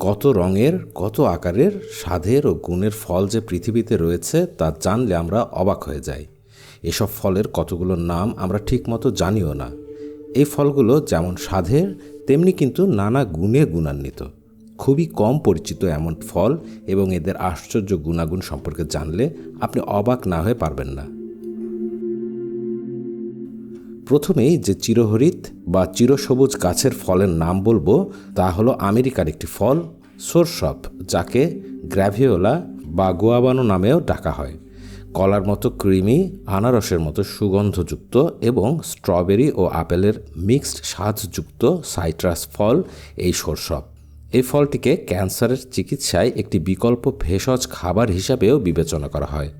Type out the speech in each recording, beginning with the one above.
কত রঙের, কত আকারের, স্বাদের ও গুণের ফল যে পৃথিবীতে রয়েছে তা জানলে আমরা অবাক হয়ে যাই। এসব ফলের কতগুলো নাম আমরা ঠিকমতো জানিও না। এই ফলগুলো যেমন স্বাদের, তেমনি কিন্তু নানা গুণে গুণান্বিত। খুবই কম পরিচিত এমন ফল এবং এদের আশ্চর্য গুণাগুণ সম্পর্কে জানলে আপনি অবাক না হয়ে পারবেন না। প্রথমেই যে চিরহরিত বা চিরসবুজ গাছের ফলের নাম বলব, তা হলো আমেরিকার একটি ফল সোরসপ যাকে গ্র্যাভিওলা বা গোয়াবানো নামেও ডাকা হয়। কলার মতো ক্রিমি, আনারসের মতো সুগন্ধযুক্ত এবং স্ট্রবেরি ও আপেলের মিক্সড স্বাদযুক্ত সাইট্রাস ফল এই সরসপ এই ফলটিকে ক্যান্সারের চিকিৎসায় একটি বিকল্প ভেষজ খাবার হিসাবেও বিবেচনা করা হয়।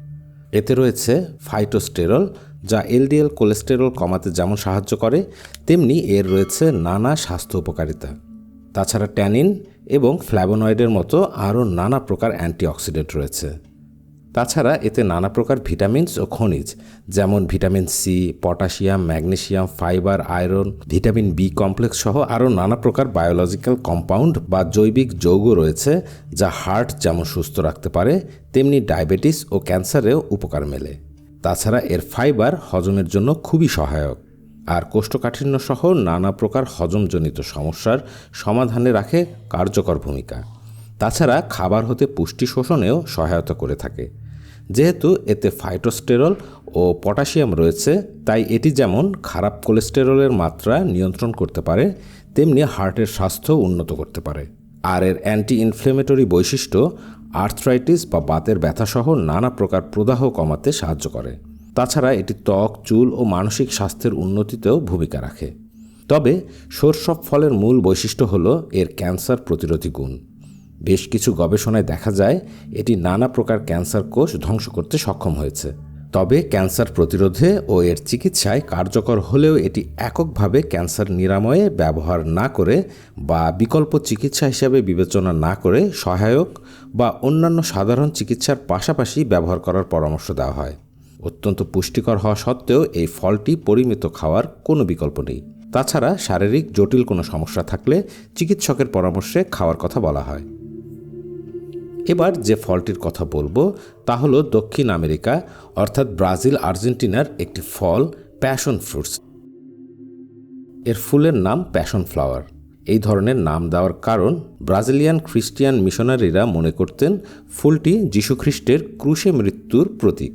এতে রয়েছে ফাইটোস্টেরল যা এলডিএল কোলেস্টেরল কমাতে যেমন সাহায্য করে, তেমনি এর রয়েছে নানা স্বাস্থ্য উপকারিতা। তাছাড়া ট্যানিন এবং ফ্ল্যাবোনয়েডের মতো আরও নানা প্রকার অ্যান্টিঅক্সিডেন্ট রয়েছে। তাছাড়া এতে নানা প্রকার ভিটামিনস ও খনিজ, যেমন vitamin C, potassium, magnesium, fibre, iron, vitamin B complex সহ আরও নানা প্রকার বায়োলজিক্যাল কম্পাউন্ড বা জৈবিক যৌগ রয়েছে, যা হার্ট যেমন সুস্থ রাখতে পারে, তেমনি ডায়াবেটিস ও ক্যান্সারেও উপকার মেলে। তাছাড়া এর ফাইবার হজমের জন্য খুবই সহায়ক। আর কোষ্ঠকাঠিন্য সহ নানা প্রকার হজমজনিত সমস্যার সমাধানে রাখে কার্যকর ভূমিকা। তাছাড়া খাবার হতে পুষ্টি শোষণেও সহায়তা করে থাকে। যেহেতু এতে ফাইটোস্টেরল ও পটাশিয়াম রয়েছে, তাই এটি যেমন খারাপ কোলেস্টেরলের মাত্রা নিয়ন্ত্রণ করতে পারে, তেমনি হার্টের স্বাস্থ্য উন্নত করতে পারে। আর এর অ্যান্টি ইনফ্লেমেটরি বৈশিষ্ট্য আর্থ্রাইটিস বা বাতের ব্যথাসহ নানা প্রকার প্রদাহ কমাতে সাহায্য করে। তাছাড়া এটি ত্বক, চুল ও মানসিক স্বাস্থ্যের উন্নতিতেও ভূমিকা রাখে। তবে সরষব ফলের মূল বৈশিষ্ট্য হল এর ক্যান্সার প্রতিরোধী গুণ। বেশ কিছু গবেষণায় দেখা যায় এটি নানা প্রকার ক্যান্সার কোষ ধ্বংস করতে সক্ষম হয়েছে। তবে ক্যান্সার প্রতিরোধে ও এর চিকিৎসায় কার্যকর হলেও এটি এককভাবে ক্যান্সার নিরাময়ে ব্যবহার না করে বা বিকল্প চিকিৎসা হিসাবে বিবেচনা না করে সহায়ক বা অন্যান্য সাধারণ চিকিৎসার পাশাপাশি ব্যবহার করার পরামর্শ দেওয়া হয়। অত্যন্ত পুষ্টিকর হওয়া সত্ত্বেও এই ফলটি পরিমিত খাওয়ার কোনো বিকল্প নেই। তাছাড়া শারীরিক জটিল কোনো সমস্যা থাকলে চিকিৎসকের পরামর্শে খাওয়ার কথা বলা হয়। এবার যে ফলটির কথা বলব, তা হলো দক্ষিণ আমেরিকা, অর্থাৎ ব্রাজিল, আর্জেন্টিনার একটি ফল, প্যাশন ফ্রুটস। এর ফুলের নাম প্যাশন ফ্লাওয়ার। এই ধরনের নাম দেওয়ার কারণ ব্রাজিলিয়ান খ্রিস্টিয়ান মিশনারিরা মনে করতেন ফুলটি যীশুখ্রিস্টের ক্রুশে মৃত্যুর প্রতীক।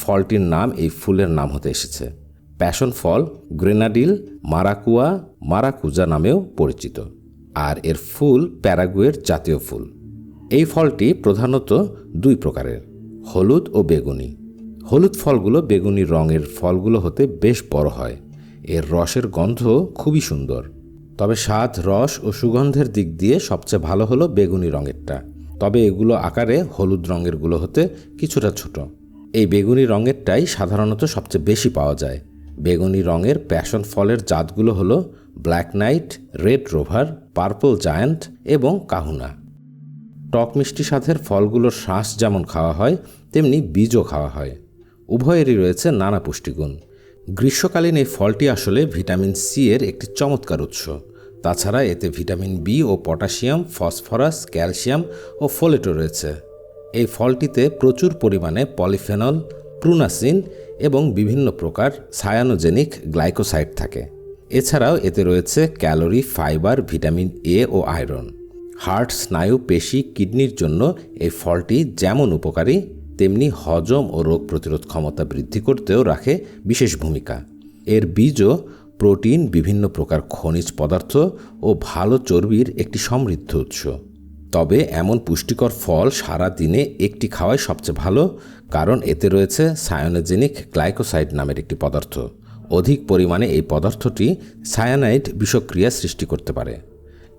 ফলটির নাম এই ফুলের নাম হতে এসেছে। প্যাশন ফল গ্রেনাডিল, মারাকুয়া, মারাকুজা নামেও পরিচিত। আর এর ফুল প্যারাগুয়ের জাতীয় ফুল। এই ফলটি প্রধানত দুই প্রকারের, হলুদ ও বেগুনি। হলুদ ফলগুলো বেগুনি রঙের ফলগুলো হতে বেশ বড় হয়। এর রসের গন্ধ খুবই সুন্দর। তবে স্বাদ, রস ও সুগন্ধের দিক দিয়ে সবচেয়ে ভালো হলো বেগুনি রঙেরটা। তবে এগুলো আকারে হলুদ রঙেরগুলো হতে কিছুটা ছোট। এই বেগুনি রঙেরটাই সাধারণত সবচেয়ে বেশি পাওয়া যায়। বেগুনি রঙের প্যাশন ফলের জাতগুলো হলো black knight red rover purple giant এবং কাহুনা টক মিষ্টি স্বাদের ফলগুলোর শ্বাস যেমন খাওয়া হয়, তেমনি বীজও খাওয়া হয়। উভয়েরই রয়েছে নানা পুষ্টিগুণ। গ্রীষ্মকালীন এই ফলটি আসলে ভিটামিন সি এর একটি চমৎকার উৎস। তাছাড়া এতে ভিটামিন বি ও পটাশিয়াম, ফসফরাস, ক্যালসিয়াম ও ফোলেটো রয়েছে। এই ফলটিতে প্রচুর পরিমাণে পলিফেনল, প্রুনাসিন এবং বিভিন্ন প্রকার সায়ানোজেনিক গ্লাইকোসাইড থাকে। এছাড়াও এতে রয়েছে ক্যালোরি, ফাইবার, ভিটামিন এ ও আয়রন। হার্ট স্নায়ু, পেশি, কিডনির জন্য এই ফলটি যেমন উপকারী, তেমনি হজম ও রোগ প্রতিরোধ ক্ষমতা বৃদ্ধি করতেও রাখে বিশেষ ভূমিকা। এর বীজও প্রোটিন, বিভিন্ন প্রকার খনিজ পদার্থ ও ভালো চর্বির একটি সমৃদ্ধ উৎস। তবে এমন পুষ্টিকর ফল সারা দিনে একটি খাওয়াই সবচেয়ে ভালো, কারণ এতে রয়েছে সায়োনোজেনিক গ্লাইকোসাইড নামের একটি পদার্থ। অধিক পরিমাণে এই পদার্থটি সায়ানাইড বিষক্রিয়া সৃষ্টি করতে পারে।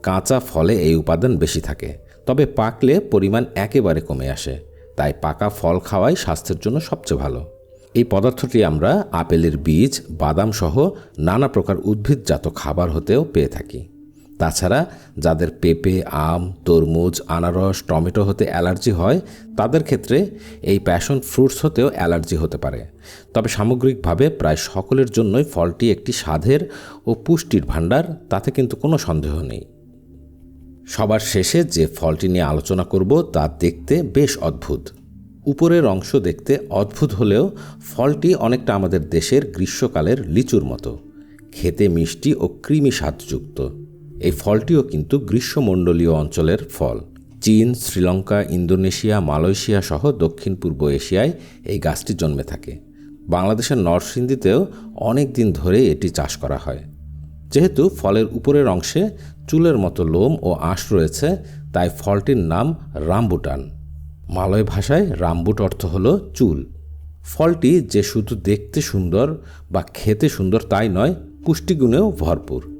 কাঁচা ফলে এই উপাদান বেশি থাকে, তবে পাকলে পরিমাণ একেবারে কমে আসে, তাই পাকা ফল খাওয়াই স্বাস্থ্যের জন্য সবচেয়ে ভালো। এই পদার্থটি আমরা আপেলের বীজ বাদাম সহ নানা প্রকার উদ্ভিদজাত খাবার হতেও পেয়ে থাকি। তাছাড়া যাদের পেঁপে, আম, তরমুজ, আনারস, টমেটো হতে অ্যালার্জি হয়, তাদের ক্ষেত্রে এই প্যাশন ফ্রুটস হতেও অ্যালার্জি হতে পারে। তবে সামগ্রিকভাবে প্রায় সকলের জন্যই ফলটি একটি স্বাদের ও পুষ্টির ভাণ্ডার, তাতে কিন্তু কোনো সন্দেহ নেই। সবার শেষে যে ফলটি নিয়ে আলোচনা করব, তা দেখতে বেশ অদ্ভুত। উপরের অংশ দেখতে অদ্ভুত হলেও ফলটি অনেকটা আমাদের দেশের গ্রীষ্মকালের লিচুর মতো। খেতে মিষ্টি ও কৃমি স্বাদযুক্ত। এই ফলটিও কিন্তু গ্রীষ্মমণ্ডলীয় অঞ্চলের ফল। চীন, শ্রীলঙ্কা, ইন্দোনেশিয়া, মালয়েশিয়া সহ দক্ষিণ পূর্ব এশিয়ায় এই গাছটি জন্মে থাকে। বাংলাদেশের নরসিংদীতেও অনেক দিন ধরে এটি চাষ করা হয়। যেহেতু ফলের উপরের অংশে চুলের মতো লোম ও আঁশ রয়েছে, তাই ফলটির নাম রামবুটান। মালয় ভাষায় রামবুট অর্থ হল চুল। ফলটি যে শুধু দেখতে সুন্দর বা খেতে সুন্দর তাই নয়, পুষ্টিগুণেও ভরপুর।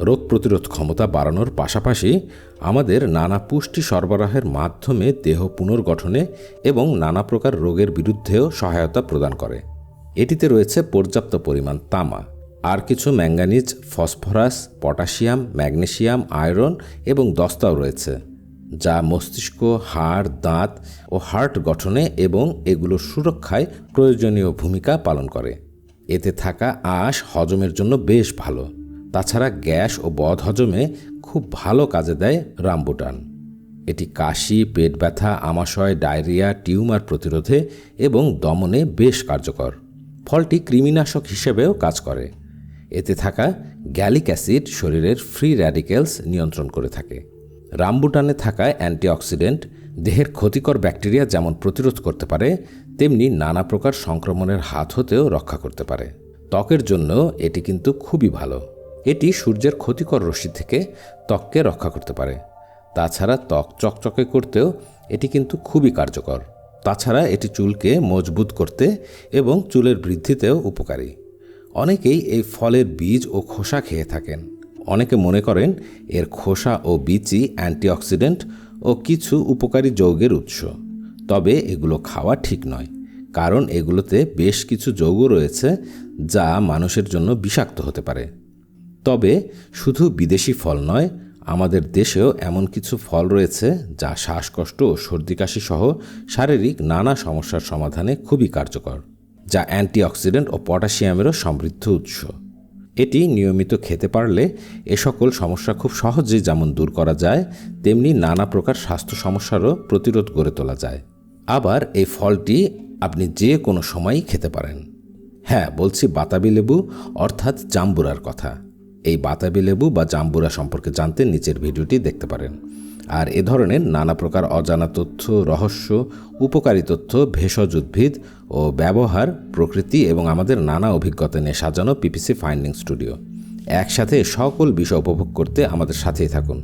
রোগ প্রতিরোধ ক্ষমতা বাড়ানোর পাশাপাশি আমাদের নানা পুষ্টি সরবরাহের মাধ্যমে দেহ পুনর্গঠনে এবং নানা প্রকার রোগের বিরুদ্ধেও সহায়তা প্রদান করে। এটিতে রয়েছে পর্যাপ্ত পরিমাণ তামা আর কিছু manganese, phosphorus, potassium, magnesium, iron এবং দস্তাও রয়েছে, যা মস্তিষ্ক, হাড়, দাঁত ও হার্ট গঠনে এবং এগুলোর সুরক্ষায় প্রয়োজনীয় ভূমিকা পালন করে। এতে থাকা আঁশ হজমের জন্য বেশ ভালো। তাছাড়া গ্যাস ও বদ হজমে খুব ভালো কাজে দেয় রামবুটান। এটি কাশি, পেট ব্যথা, আমাশয়, ডায়রিয়া, টিউমার প্রতিরোধে এবং দমনে বেশ কার্যকর। ফলটি কৃমিনাশক হিসেবেও কাজ করে। এতে থাকা গ্যালিক অ্যাসিড শরীরের ফ্রি র্যাডিক্যালস নিয়ন্ত্রণ করে থাকে। রামবুটানে থাকা অ্যান্টিঅক্সিডেন্ট দেহের ক্ষতিকর ব্যাকটেরিয়া যেমন প্রতিরোধ করতে পারে, তেমনি নানা প্রকার সংক্রমণের হাত হতেও রক্ষা করতে পারে। ত্বকের জন্য এটি কিন্তু খুবই ভালো। সূর্যের ক্ষতিকর রশ্মি থেকে ত্বককে রক্ষা করতে পারে। তাছাড়া ত্বক চকচকে করতেও এটি কিন্তু খুবই কার্যকর। তাছাড়া এটি চুলকে মজবুত করতে এবং চুলের বৃদ্ধিতেও উপকারী। অনেকেই এই ফলের বীজ ও খোসা খেয়ে থাকেন। অনেকে মনে করেন এর খোসা ও বীজই অ্যান্টিঅক্সিডেন্ট ও কিছু উপকারী যৌগের উৎস। তবে এগুলো খাওয়া ঠিক নয়, কারণ এগুলোতে বেশ কিছু যৌগ রয়েছে যা মানুষের জন্য বিষাক্ত হতে পারে। তবে শুধু বিদেশি ফল নয়, আমাদের দেশেও এমন কিছু ফল রয়েছে যা শ্বাসকষ্ট ও সর্দি কাশি সহ শারীরিক নানা সমস্যার সমাধানে খুবই কার্যকর, যা অ্যান্টিঅক্সিডেন্ট ও পটাশিয়ামেরও সমৃদ্ধ উৎস। এটি নিয়মিত খেতে পারলে এ সকল সমস্যা খুব সহজেই যেমন দূর করা যায়, তেমনি নানা প্রকার স্বাস্থ্য সমস্যারও প্রতিরোধ গড়ে তোলা যায়। আবার এই ফলটি আপনি যে কোনো সময়ই খেতে পারেন। হ্যাঁ বলছি বাতাবি লেবু, অর্থাৎ জাম্বুরার কথা। এই বাতাবি লেবু বা জাম্বুরা সম্পর্কে জানতে নিচের ভিডিওটি দেখতে পারেন। আর এ ধরনের নানা প্রকার অজানা তথ্য, রহস্য, উপকারী তথ্য, ভেষজ উদ্ভিদ ও ব্যবহার, প্রকৃতি এবং আমাদের নানা অভিজ্ঞতা নিয়ে সাজানো পিপিসি ফাইন্ডিং স্টুডিও। একসাথে সকল বিষয় উপভোগ করতে আমাদের সাথেই থাকুন।